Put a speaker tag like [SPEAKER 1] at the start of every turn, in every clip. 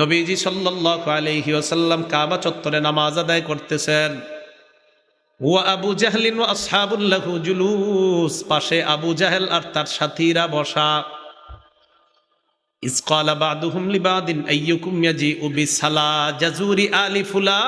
[SPEAKER 1] নবীজি সাল্লাল্লাহু আলাইহি ওয়াসাল্লাম কাবা চত্বরে নামাজ আদায় করতেছেন। ওয়া আবু জাহলিন ওয়া আসহাবুল্লাহু জুলুস। পাশে আবু জাহেল আর তার সাথীরা বসা। ইসকালা বাদুহুম লিবাদিন আইয়ুকুম ইয়াজি উবি সালা জাজুরি আলি ফুলা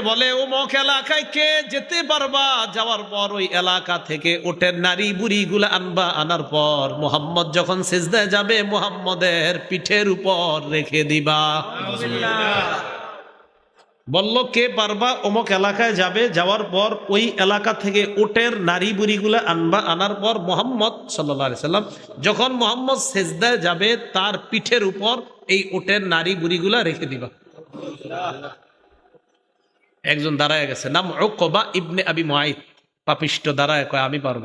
[SPEAKER 1] বলে, ও এলাকায় কে যেতে পারবা? যাওয়ার পর ওই এলাকা থেকে ওটের নারী বুড়ি গুলা আনবা, আনার পর মোহাম্মদ যখন সেজদা যাবে, মোহাম্মদের পিঠের উপর রেখে দিবা। বলল, কে পারবা অমুক এলাকায় যাবে? যাওয়ার পর ওই এলাকা থেকে ওটের নারী বুড়িগুলো আনবা। আনার পর মোহাম্মদ সাল্লাহ সাল্লাম যখন মোহাম্মদ সেজদায় যাবে, তার পিঠের উপর এই ওটের নারী বুড়িগুলা রেখে দিবা। একজন দাঁড়ায় গেছে, নাম ওকবা ইবনে আবি মুআইদ পাপিষ্ট দাঁড়ায় কয়, আমি পারব।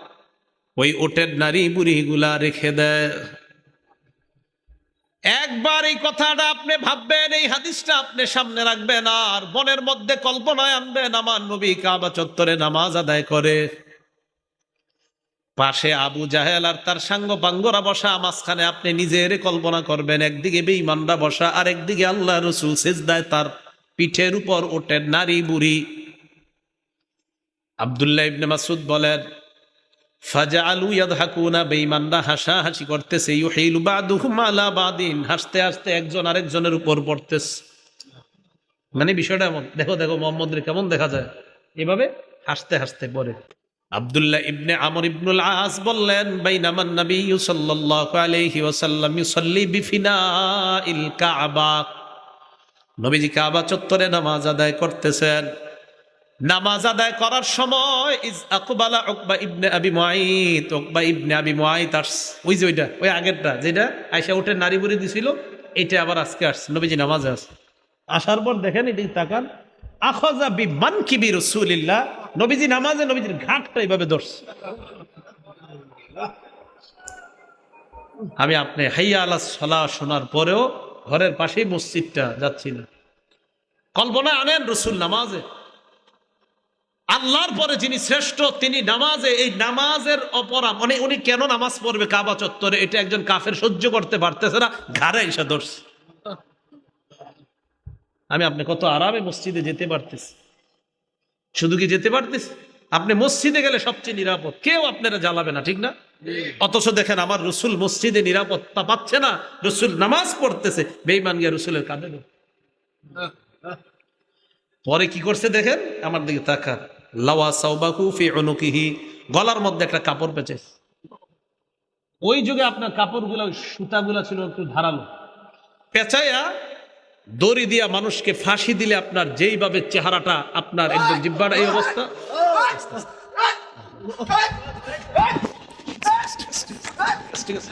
[SPEAKER 1] ওই ওটের নারী বুড়িগুলা রেখে দেয়। একবার এই কথাটা আপনি ভাববেন, এই হাদিসটা আপনি সামনে রাখবেন, আর মনের মধ্যে কল্পনায় আনবেন, আমার নবী কাবা চত্বরে নামাজ আদায় করে। পাশে আবু জাহেল আর তার সাঙ্গ বাঙ্গরা বসা, মাঝখানে আপনি নিজের কল্পনা করবেন, একদিকে বেঈমানরা বসা আর একদিকে আল্লাহ রসুল সেজদায় তার পিঠের উপর ওটের নারী বুড়ি। আবদুল্লাহ ইবনে মাসুদ বলেন ফাজালু ইয়াদহাকুনা বেঈমানরা হাসাহাসি করতেছে আলা বাদিন, হাসতে হাসতে একজন আরেকজনের উপর পড়তেছে। মানে বিষয়টা এমন, দেখো দেখো, মোহাম্মদের কেমন দেখা যায়। এভাবে হাসতে হাসতে পড়ে। আব্দুল্লাহ ইবনে আমর ইবনুল আস বললেন, বাইনামান নবী সাল্লাল্লাহু আলাইহি ওয়াসাল্লাম ইউসাল্লি বিফিনাইল কাবা। নবীজি কাবা চত্বরে নামাজ আদায় করতেছেন। নামাজ আদায় করার সময়, ইজ আকবালা ইবনে আবি ইবনে আবি ওই যে ওইটা, ওই আগেরটা, যেটা উঠে নারী বুড়ি দিছিল, এটা আবার আজকে নবীজি নামাজে আসে আসার পর দেখেন এটি তাকান, আখজা বি নবীজি নামাজে নবীজির ঘাটটা এইভাবে ধরছে। আমি আপনি হাইয়া আলা শোনার পরেও ঘরের পাশেই মসজিদটা যাচ্ছি না। কল্পনা আনেন রসুল নামাজে আল্লাহর পরে যিনি শ্রেষ্ঠ, তিনি নামাজে, এই নামাজের অপরাধ মানে উনি কেন নামাজ পড়বে কাবা চত্বরে? এটা একজন কাফের সহ্য করতে পারতেছে না, ঘাড়ে এসে ধরছে। আমি আপনি কত আরামে মসজিদে যেতে পারতেছি। শুধু কি যেতে পারতেছি? আপনি মসজিদে গেলে সবচেয়ে নিরাপদ। কেউ আপনারা জ্বালাবে না, ঠিক না? অথচ দেখেন আমার রসুল মসজিদে নিরাপত্তা পাচ্ছে না, রসুল নামাজ পড়তেছে বেইমান গিয়া রসুলের কাঁধে পরে কি করছে দেখেন? আমার দিকে তাকা লাওয়া সাউবাকু ফি অনুকিহি গলার মধ্যে একটা কাপড় পেঁচে। ওই যুগে আপনার কাপড়গুলো সুতাগুলা ছিল একটু ধারালো। পেঁচাইয়া দড়ি দিয়া মানুষকে ফাঁসি দিলে আপনার যেইভাবে চেহারাটা আপনার একদম জিব্বার এই অবস্থা। ঠিক আছে।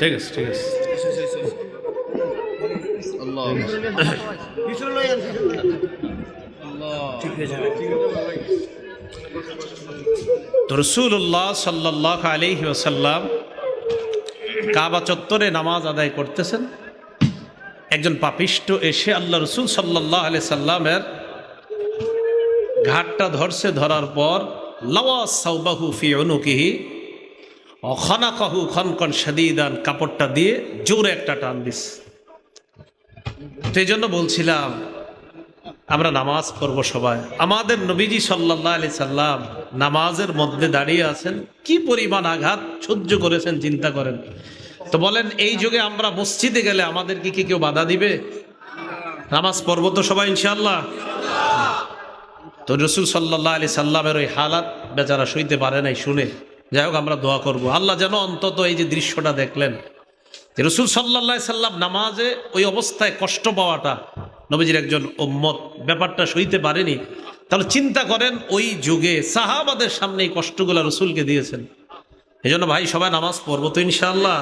[SPEAKER 1] ঠিক আছে ঠিক আছে। রসুল্লাহ সাল্লাহ আলহি ওসাল্লাম কাবা চত্বরে নামাজ আদায় করতেছেন। একজন পাপিষ্ট এসে আল্লাহ রসুল সাল্লাহ আলি সাল্লামের ঘাটটা ধরছে ধরার পর, লাওয়া সাউবাহু ফি অনুকিহি অখনাকাহু খনকন সাদিদান কাপড়টা দিয়ে জোরে একটা টান দিস। এই জন্য বলছিলাম, আমরা নামাজ পড়ব সবাই। আমাদের নবীজি সাল্লাহ আলি সাল্লাম নামাজের মধ্যে দাঁড়িয়ে আছেন, কি পরিমাণ আঘাত সহ্য করেছেন, চিন্তা করেন। তো বলেন, এই যুগে আমরা মসজিদে গেলে আমাদের কি কি কেউ বাধা দিবে? নামাজ পড়ব তো সবাই ইনশাল্লাহ তো রসুল সাল্লাহ আলি সাল্লামের ওই হালাত বেচারা সইতে পারে নাই শুনে। যাই হোক, আমরা দোয়া করব। আল্লাহ যেন অন্তত এই যে দৃশ্যটা দেখলেন রসুল সাল্লাহ সাল্লাম নামাজে ওই অবস্থায় কষ্ট পাওয়াটা নবীজির একজন ওম্মত ব্যাপারটা সইতে পারেনি। তাহলে চিন্তা করেন, ওই যুগে সাহাবাদের সামনে এই কষ্টগুলো রসুলকে দিয়েছেন। এই জন্য ভাই, সবাই নামাজ পড়ব তো ইনশাআল্লাহ।